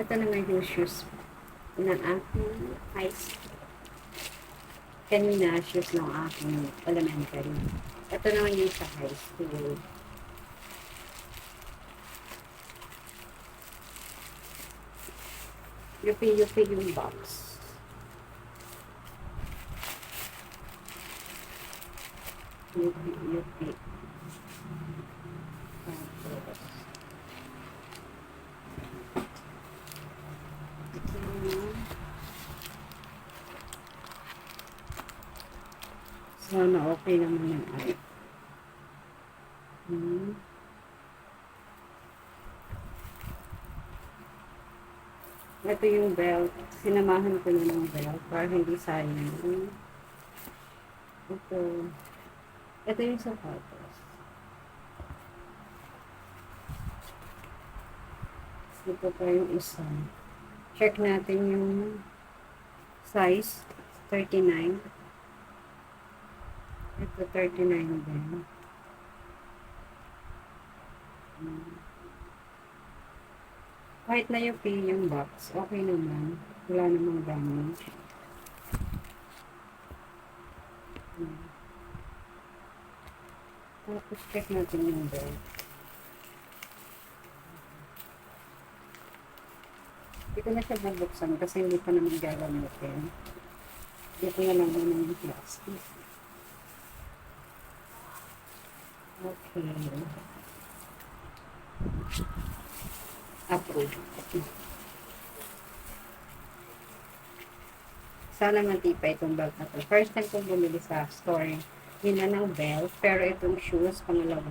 Ito naman yung shoes ng aking high school. Kanina, shoes ng aking elementary. Ito naman yung sa high school. Yupi-yupi yung box. Yupi-yupi. Tapos, ito naman. Sana okay naman yung ay. Hmm. Ito yung belt. Sinamahan ko na ng belt para hindi sayang. Ito. Ito yung sapatos. Ito pa yung isa. Check natin yung size. 39. Ito 39 din. Hmm. Kahit na yung pay yung box, okay naman. Wala namang damage. Hmm. Tapos check natin yung belt. Hindi ko na siya bubuksan kasi hindi pa naman gagamitin. Dito na lang muna yung plastic. Okay. Approve. Sana matipay itong belt na to. First time kong bumili sa store. Yun na ng belt. Pero itong shoes, pangalawang